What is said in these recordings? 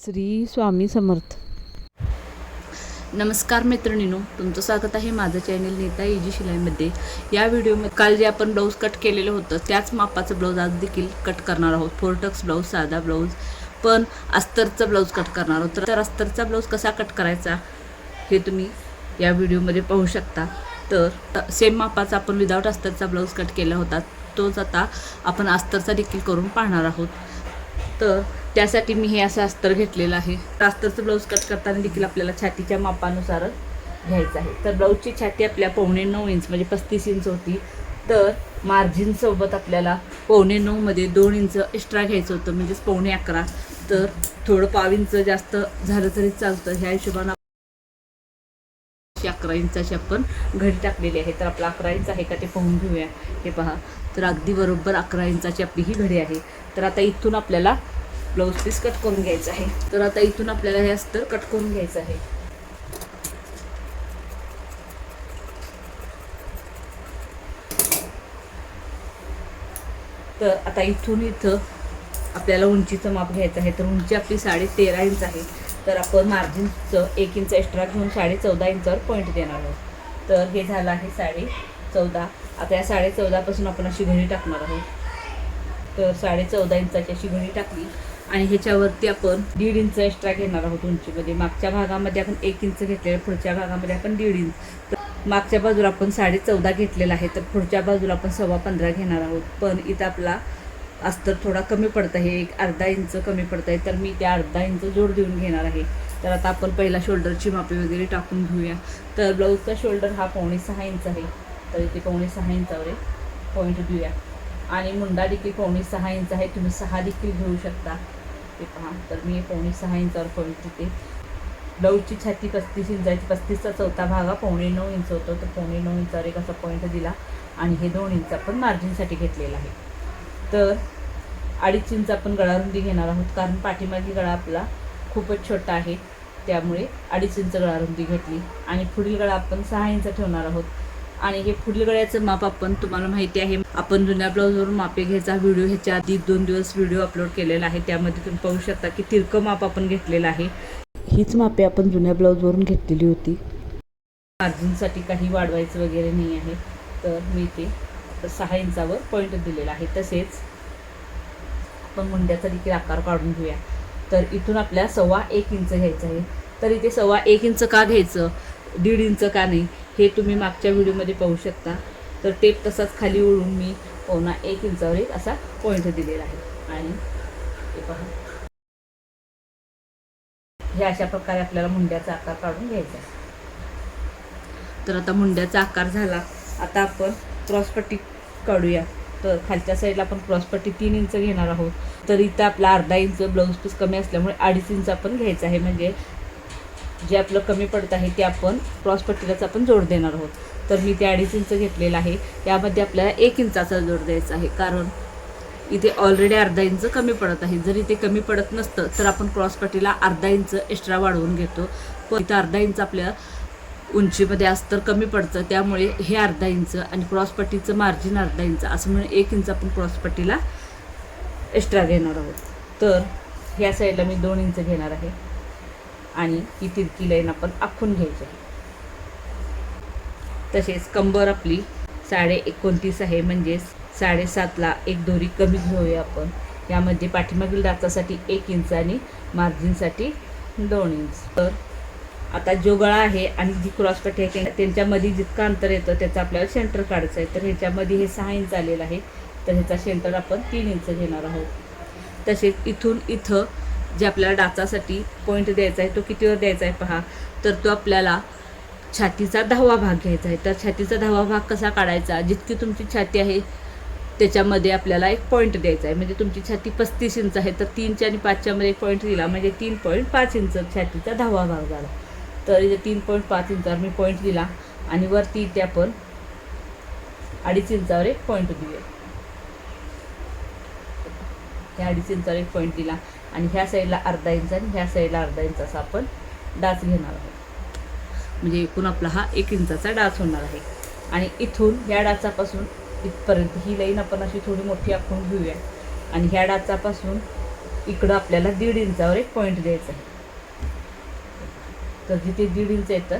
श्री स्वामी समर्थ. नमस्कार मित्रिणीनो तुमचं स्वागत आहे माझं चॅनल नेता इजी शिलाईमध्ये. या व्हिडिओमध्ये काल जे आपण ब्लाऊज कट केलेलं होतं त्याच मापाचं ब्लाऊज आज देखील कट करणार आहोत. फोरटक्स ब्लाऊज साधा ब्लाऊज पण अस्तरचा ब्लाऊज कट करणार आहोत. तर अस्तरचा ब्लाऊज कसा कट करायचा हे तुम्ही या व्हिडिओमध्ये पाहू शकता. तर सेम मापाचा आपण विदाऊट अस्तरचा ब्लाऊज कट केला होता तोच आता आपण अस्तरचा देखील करून पाहणार आहोत. तर त्यासाठी मी हे असं अस्तर घेतलेलं आहे. अस्तरचं ब्लाऊज कट करताना देखील आपल्याला छातीच्या मापानुसारच घ्यायचं आहे. तर ब्लाऊजची छाती आपल्या पावणे नऊ इंच म्हणजे पस्तीस इंच होती. तर मार्जिनसोबत आपल्याला पावणे नऊमध्ये दोन इंच एक्स्ट्रा घ्यायचं होतं म्हणजेच पावणे अकरा. तर थोडं पाव इंच जास्त झालं तरी चालतं. ह्या हिशोबानं अकरा इंचाची आपण घडी टाकलेली आहे. तर आपला अकरा इंच आहे का ते पाहून घेऊया. हे पहा. तर अगदी बरोबर अकरा इंचाची आपली ही घडी आहे. तर आता इथून आपल्याला ब्लाऊज पीस कट करून घ्यायचं आहे. तर आता इथून आपल्याला हे अस्तर कट करून घ्यायचं आहे. तर आता इथून इथं आपल्याला उंचीचं माप घ्यायचं आहे. तर उंची आपली साडे तेरा इंच आहे. तर आपण मार्जिनचं एक इंच एक्स्ट्रा घेऊन साडे चौदा इंचावर पॉईंट देणार आहोत. तर हे झालं आहे साडे चौदा. आता या साडे चौदापासून आपण अशी घडी टाकणार आहोत. तर साडे चौदा इंचाची अशी घडी टाकली. आणि ह्याच्यावरती आपण दीड इंच एक्स्ट्रा घेणार आहोत उंचीमध्ये म्हणजे मागच्या भागामध्ये आपण एक इंच घेतलेलं पुढच्या भागामध्ये आपण दीड इंच. तर मागच्या बाजूला आपण साडे चौदा घेतलेला आहे तर पुढच्या बाजूला आपण सव्वा पंधरा घेणार आहोत. पण इथं आपला अस्तर थोडा कमी पडत आहे एक अर्धा इंच कमी पडत आहे तर मी त्या अर्धा इंच जोड देऊन घेणार आहे. तर आता आपण पहिला शोल्डरची मापे वगैरे टाकून घेऊया. तर ब्लाऊजचा शोल्डर हा पावणे सहा इंच आहे. तर इथे पावणे सहा इंचावर एक पॉईंट देऊया आणि मुंडा देखील पावणे सहा इंच आहे तुम्ही सहा देखील घेऊ शकता. ते पहा तर मी पावणे सहा इंचावर पॉईंट देते ब्लाऊजची छाती पस्तीस इंचाची पस्तीसचा चौथा भाग हा पावणे नऊ इंच होतो तर पावणे नऊ इंचावर एक असा पॉईंट दिला आणि हे दोन इंच आपण मार्जिनसाठी घेतलेलं आहे. तर अडीच इंच आपण गळारुंदी घेणार आहोत कारण पाठीमागील गळा आपला खूपच छोटा आहे त्यामुळे अडीच इंच गळारुंदी घेतली. आणि पुढील गळा आपण सहा इंच ठेवणार आहोत. आणि हे पुढील गळ्याचं माप आपण तुम्हाला माहिती आहे. आपण जुन्या ब्लाऊजवरून मापे घ्यायचा व्हिडिओ ह्याच्या आधी दोन दिवस व्हिडिओ अपलोड केलेला आहे. त्यामध्ये तुम्ही पाहू शकता की तिरकं माप आपण घेतलेलं आहे. हीच मापे आपण जुन्या ब्लाऊजवरून घेतलेली होती. मार्जिनसाठी काही वाढवायचं वगैरे नाही आहे. तर मी ते सहा इंचावर पॉईंट दिलेला आहे. तसेच आपण मुंड्याचा देखील आकार काढून घेऊया. तर इथून आपल्या सव्वा एक इंच घ्यायचं आहे. तर इथे सव्वा एक इंच का घ्यायचं? दीड इंच का नाही हे तुम्ही मागच्या व्हिडिओमध्ये पाहू शकता. तर टेप तसाच खाली ओढून मी पोना एक इंचावर एक असा पॉईंट दिलेला आहे. आणि हे पहा. हे अशा प्रकारे आपल्याला मुंड्याचा आकार काढून घ्यायचा आहे. तर आता मुंड्याचा आकार झाला. आता आपण क्रॉसपट्टी काढूया. तर खालच्या साईडला आपण क्रॉसपट्टी तीन इंच घेणार आहोत. तर इथं आपला अर्धा इंच ब्लाऊज पीस कमी असल्यामुळे अडीच इंच आपण घ्यायचा आहे. म्हणजे जे आपलं कमी पडत आहे ते आपण क्रॉसपट्टीलाच आपण जोड देणार आहोत. तर मी ते अडीच इंच घेतलेलं आहे. यामध्ये आपल्याला एक इंचाचा जोड द्यायचा आहे. कारण इथे ऑलरेडी अर्धा इंच कमी पडत आहे. जरी ते कमी पडत नसतं तर आपण क्रॉसपट्टीला अर्धा इंच एक्स्ट्रा वाढवून घेतो. पण इथं अर्धा इंच आपल्या उंचीमध्ये अस्तर कमी पडतं. त्यामुळे हे अर्धा इंच आणि क्रॉसपट्टीचं मार्जिन अर्धा इंच असं म्हणून एक इंच आपण क्रॉसपट्टीला एक्स्ट्रा घेणार आहोत. तर ह्या साईडला मी दोन इंच घेणार आहे. आणि ही तिरकी लाईन आपण आखून घ्यायची आहे. तसेच कंबर आपली साडे एकोणतीस आहे म्हणजेच साडेसातला एक दोरी कमी घेऊया आपण. यामध्ये पाठीमागील डाचासाठी एक इंच आणि मार्जिनसाठी दोन इंच. तर आता जो गळा आहे आणि जी क्रॉसपट्टी आहे त्यांच्यामध्ये जितकं अंतर येतं त्याचं आपल्याला सेंटर काढायचं आहे. तर ह्याच्यामध्ये हे सहा इंच आलेलं आहे. तर ह्याचा सेंटर आपण तीन इंच घेणार आहोत. तसेच इथून इथं जे आपल्याला डाचासाठी पॉईंट द्यायचा आहे तो कितीवर द्यायचा आहे पहा. तर तो आपल्याला छातीचा दहावा भाग घ्यायचा आहे. तर छातीचा दहावा भाग कसा काढायचा? जितकी तुमची छाती आहे त्याच्यामध्ये आपल्याला एक पॉईंट द्यायचा आहे. म्हणजे तुमची छाती पस्तीस इंच आहे तर तीनच्या आणि पाचच्यामध्ये एक पॉईंट दिला. म्हणजे तीन पॉईंट पाच इंच छातीचा दहावा भाग झाला. तर इथे तीन पॉईंट पाच इंचावर मी पॉईंट दिला. आणि वरती इथे आपण अडीच इंचावर एक पॉईंट दिले. ह्या अडीच इंचावर एक पॉईंट दिला. आणि ह्या साईडला अर्धा इंच आणि ह्या साईडला अर्धा इंच असा आपण डास घेणार आहोत. म्हणजे एकूण आपला हा एक इंचाचा डास होणार आहे. आणि इथून ह्या डाचापासून इथपर्यंत ही लाईन आपण अशी थोडी मोठी आखून घेऊया. आणि ह्या डाचापासून इकडं आपल्याला दीड इंचावर एक पॉईंट द्यायचा आहे. तर जिथे दीड इंच येतं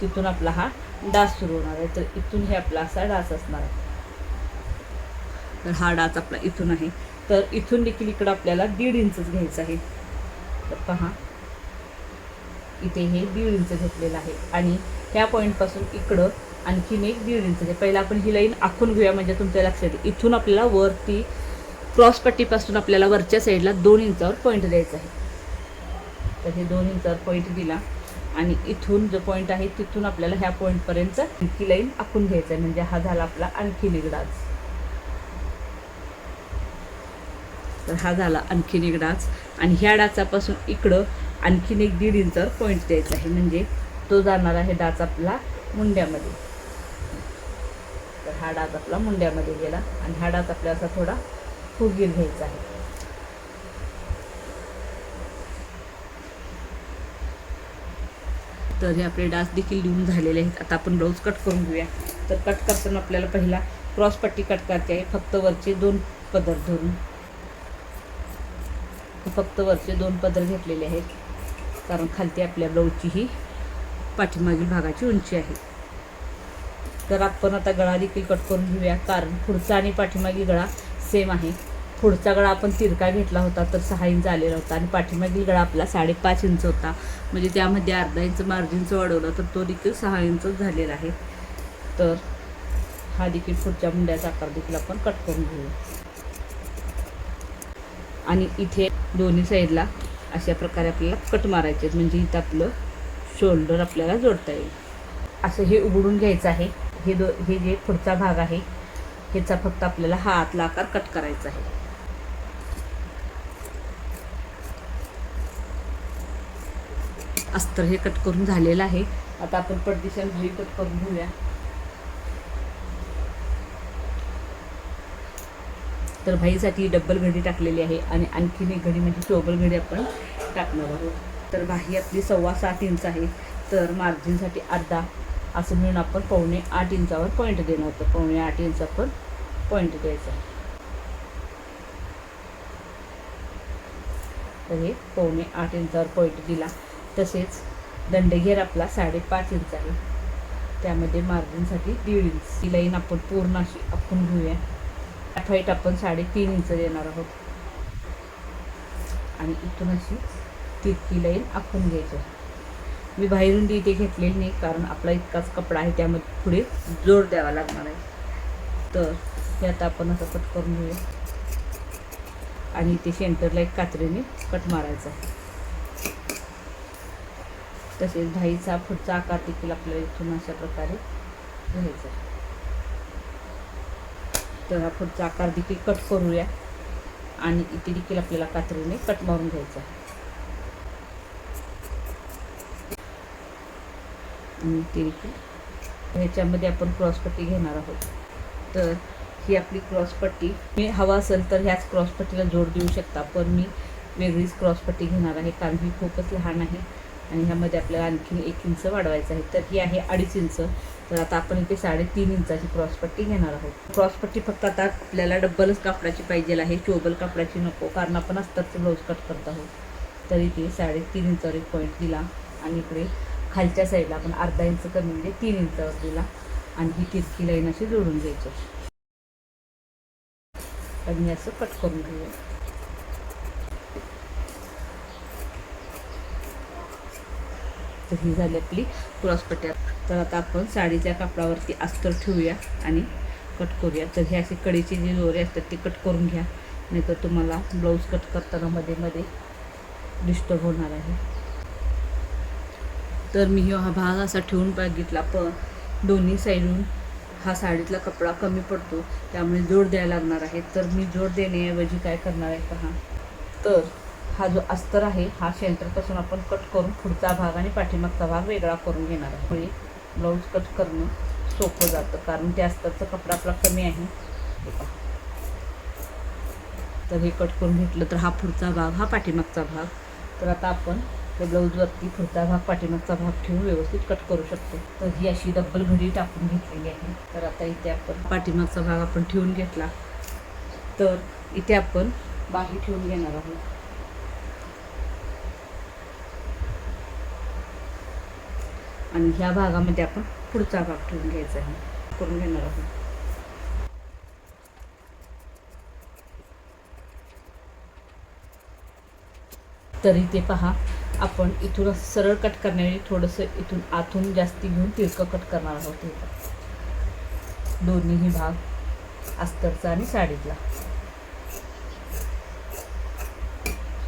तिथून आपला हा डास सुरू होणार आहे. तर इथून हे आपला असा डास असणार आहे. तर हा डास आपला इथून आहे. तर इथून देखील इकडं आपल्याला दीड इंचच घ्यायचं आहे. तर पहा. इथे हे दीड इंच घेतलेलं आहे. आणि ह्या पॉईंटपासून इकडं आणखीन एक दीड इंच आहे. पहिला आपण ही लाईन आखून घेऊया म्हणजे तुमच्या लक्षात येईल. इथून आपल्याला वरती क्रॉस पट्टीपासून आपल्याला वरच्या साईडला दोन इंचावर पॉईंट द्यायचा आहे. तर हे दोन इंचावर पॉईंट दिला. आणि इथून जो पॉईंट आहे तिथून आपल्याला ह्या पॉईंटपर्यंत आणखी लाईन आखून घ्यायचा आहे. म्हणजे हा झाला आपला आणखीन एक डाच तर हा झाला आणखीन एक डाच आणि ह्या डाचापासून इकडं आणखीन एक दीड इंचावर पॉईंट द्यायचा आहे. म्हणजे तो जाणार आहे डाच आपला मुंड्यामध्ये. तर हा डाच आपला मुंड्यामध्ये गेला. आणि हा डाच आपल्या असा थोडा फुगीर घ्यायचा आहे. तर हे आपले डास देखील लिहून झालेले आहेत. आता आपण ब्लाऊज कट करून घेऊया. तर कट करताना आपल्याला पहिला क्रॉस पट्टी कट करायची आहे. फक्त वरचे दोन पदर धरून. फक्त वरचे दोन पदर घेतलेले आहेत. कारण खालती आपल्या ब्लाऊजची ही पाठीमागील भागाची उंची आहे. तर आपण आता गळा देखील कट करून घेऊया. कारण पुढचा आणि पाठीमागील गळा सेम आहे. पुढचा गळा आपण तिरका घेतला होता तर सहा इंच आलेला होता. आणि पाठीमागील गळा आपला साडेपाच इंच होता. म्हणजे त्यामध्ये अर्धा इंच मार्जिनचं वाढवलं तर तो देखील सहा इंचच झालेला आहे. तर हा देखील पुढच्या मुंड्याचा आकार देखील आपण कट करून घेऊया. आणि इथे दोन्ही साईडला अशा प्रकारे आपल्याला कट मारायचे आहेत. म्हणजे इथं आपलं शोल्डर आपल्याला जोडता येईल. असं हे उघडून घ्यायचं आहे. हे दो हे जे पुढचा भाग आहे ह्याचा फक्त आपल्याला हा आतला आकार कट करायचा आहे. अस्तर हे कट करून झालेलं आहे. आता आपण पटदिशन कट करून घेऊया. तर भाईसाठी डब्बल घडी टाकलेली आहे आणि आणखीन एक घडी म्हणजे टोबल घडी आपण टाकणार आहोत. तर बाही आपली सव्वा सात इंच आहे. तर मार्जिनसाठी अर्धा असं मिळून आपण पावणे आठ इंचावर पॉईंट देणार होतं पावणे आठ इंच आपण पॉईंट द्यायचा तर हे पावणे आठ इंचावर पॉईंट दिला. तसेच दंडघेर आपला साडेपाच इंच आहे. त्यामध्ये मार्जिनसाठी दीड इंच ती लाईन आपण पूर्ण अशी आपण घेऊया. फाईट आपण साडेतीन इंच देणार आहोत. आणि इथून अशी तितकी लाईन आखून घ्यायची मी बाहेरून इथे घेतलेली नाही कारण आपला इतकाच कपडा आहे त्यामध्ये पुढे जोर द्यावा लागणार आहे. तर हे आता आपण असं कट करून घेऊया. आणि इथे सेंटरला एक कात्रीने कट मारायचा तसेच भाईचा पुढचा आकार देखील आपल्याला इथून अशा प्रकारे घ्यायचा आहे. तर हा पुढचा आकार देखील कट करूया. आणि इथे देखील आपल्याला कात्रीने कट मारून घ्यायचा आहे. आणि इथे देखील. ह्याच्यामध्ये आपण क्रॉसपट्टी घेणार आहोत. तर ही आपली क्रॉसपट्टी मी हवा असेल तर ह्याच क्रॉसपट्टीला जोड देऊ शकता पण मी वेगळीच क्रॉसपट्टी घेणार आहे कारण ही खूपच लहान आहे. आणि ह्यामध्ये आपल्याला आणखीन एक इंच वाढवायचं आहे. तर ही आहे अडीच इंच. तर आता आपण इथे साडेतीन इंचाची क्रॉसपट्टी घेणार आहोत. क्रॉसपट्टी फक्त आता आपल्याला डब्बलच कापडाची पाहिजे आहे चोबल कापडाची नको कारण आपण अस्ताचं ब्लाऊज कट करत आहोत. तर इथे साडेतीन इंचावर एक पॉईंट दिला आणि इकडे खालच्या साईडला आपण अर्धा इंच कमी म्हणजे तीन इंचावर दिला. आणि ही तिरकी लाईन अशी जोडून घ्यायची. आणि असं कट करून घेऊया. तर ही झाली आपली क्रॉसपट्ट्या तर आता आपण साडीच्या कापडावरती अस्तर ठेवूया आणि कट करूया. तर हे असे कडीचे जे दोरे असतात ते कट करून घ्या. नाहीतर तुम्हाला ब्लाऊज कट करताना मध्ये मध्ये डिस्टर्ब होणार आहे. तर मी हा भाग असा ठेवून बघितला पण दोन्ही साईडून हा साडीतला कपडा कमी पडतो. त्यामुळे जोड द्यायला लागणार आहे. तर मी जोड देण्याऐवजी काय करणार आहे पहा. तर हा जो अस्तर आहे हा सेंटरपासून आपण कट करून पुढचा भाग आणि पाठीमागचा भाग वेगळा करून घेणार आहे. म्हणजे ब्लाऊज कट करणं सोपं जातं. कारण त्या अस्तरचा कपडा आपला कमी आहे. तर हे कट करून घेतलं तर हा पुढचा भाग हा पाठीमागचा भाग. तर आता आपण त्या ब्लाऊजवरती पुढचा भाग पाठीमागचा भाग ठेवून व्यवस्थित कट करू शकतो. तर ही अशी डब्बल घडी टाकून घेतलेली आहे. तर आता इथे आपण पाठीमागचा भाग आपण ठेवून घेतला. तर इथे आपण बाही ठेवून घेणार आहोत. आणि ह्या भागामध्ये आपण पुढचा भाग ठेवून घ्यायचा आहे. करून घेणार आहोत. तरी ते पहा आपण इथून सरळ कट करण्याऐवजी थोडंसं इथून आतून जास्ती घेऊन तिरकं कट करणार आहोत. दोन्हीही भाग अस्तरचा आणि साडीतला.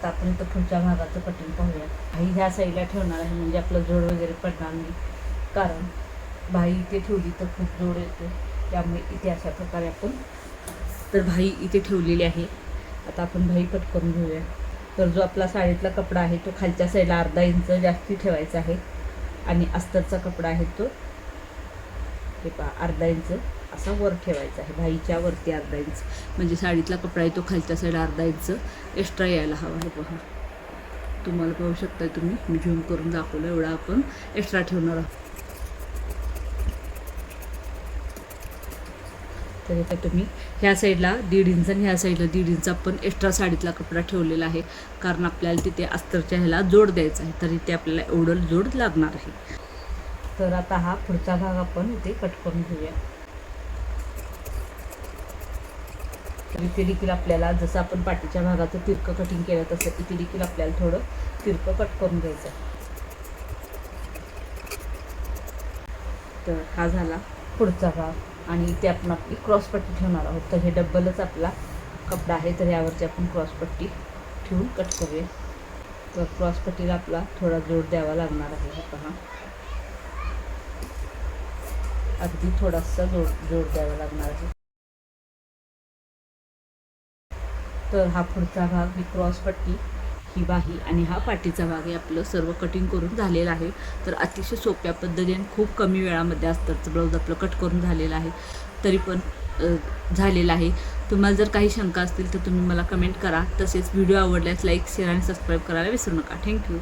आता आपण इथं पुढच्या भागाचं कटिंग पाहूया भाई ह्या साईडला ठेवणार आहे म्हणजे आपलं जोड वगैरे पडणार नाही. कारण भाई इथे ठेवली तर खूप जोड येतो. त्यामुळे इथे अशा प्रकारे आपण तर भाई इथे ठेवलेली आहे. आता आपण भाई कट करून घेऊया. तर जो आपला साडीतला कपडा आहे तो खालच्या साईडला अर्धा इंच जास्ती ठेवायचा आहे. आणि अस्तरचा कपडा आहे तो. हे पहा अर्धा इंच असा वर ठेवायचा आहे. भाईच्या वरती अर्धा इंच. म्हणजे साडीतला कपडा आहे तो खालच्या साईडला अर्धा इंच. एक्स्ट्रा यायला हवा आहे बघा. तुम्हाला पाहू शकता तुम्ही. मी झूम करून दाखवलं एवढा आपण एक्स्ट्रा ठेवणार आहोत. तर इथे तुम्ही ह्या साईडला दीड इंच आणि ह्या साईडला दीड इंच आपण एक्स्ट्रा साडीतला कपडा ठेवलेला आहे. कारण आपल्याला तिथे अस्तरच्या ह्याला जोड द्यायचा आहे. तर इथे आपल्याला एवढं जोड लागणार आहे. तर आता हा पुढचा भाग आपण इथे कट करून घेऊया तर इथे देखील आपल्याला जसं आपण पाठीच्या भागाचं तिरकं कटिंग केलं तसं इथे देखील आपल्याला थोडं तिरकं कट करून घ्यायचं तर हा झाला पुढचा भाग आणि इथे आपण आपली क्रॉसपट्टी ठेवणार आहोत. तर हे डब्बलच आपला कपडा आहे तर यावरची आपण क्रॉसपट्टी ठेवून कट करूया. तर क्रॉसपट्टीला आपला थोडा जोड द्यावा लागणार आहे हे पहा. अगदी थोडासा जोड जोड द्यावा लागणार आहे. तर हा पुढचा भाग ही क्रॉसपट्टी ही बाही आणि हा पाठीचा भाग हे आपलं सर्व कटिंग करून झालेलं आहे. तर अतिशय सोप्या पद्धतीने खूप कमी वेळामध्ये अस्तरचं ब्लाऊज आपलं कट करून झालेलं आहे. तरी पण झालेलं आहे. तुम्हाला जर काही शंका असतील तर तुम्ही मला कमेंट करा. तसेच व्हिडिओ आवडल्यास लाईक शेअर आणि सबस्क्राईब करायला विसरू नका. थँक्यू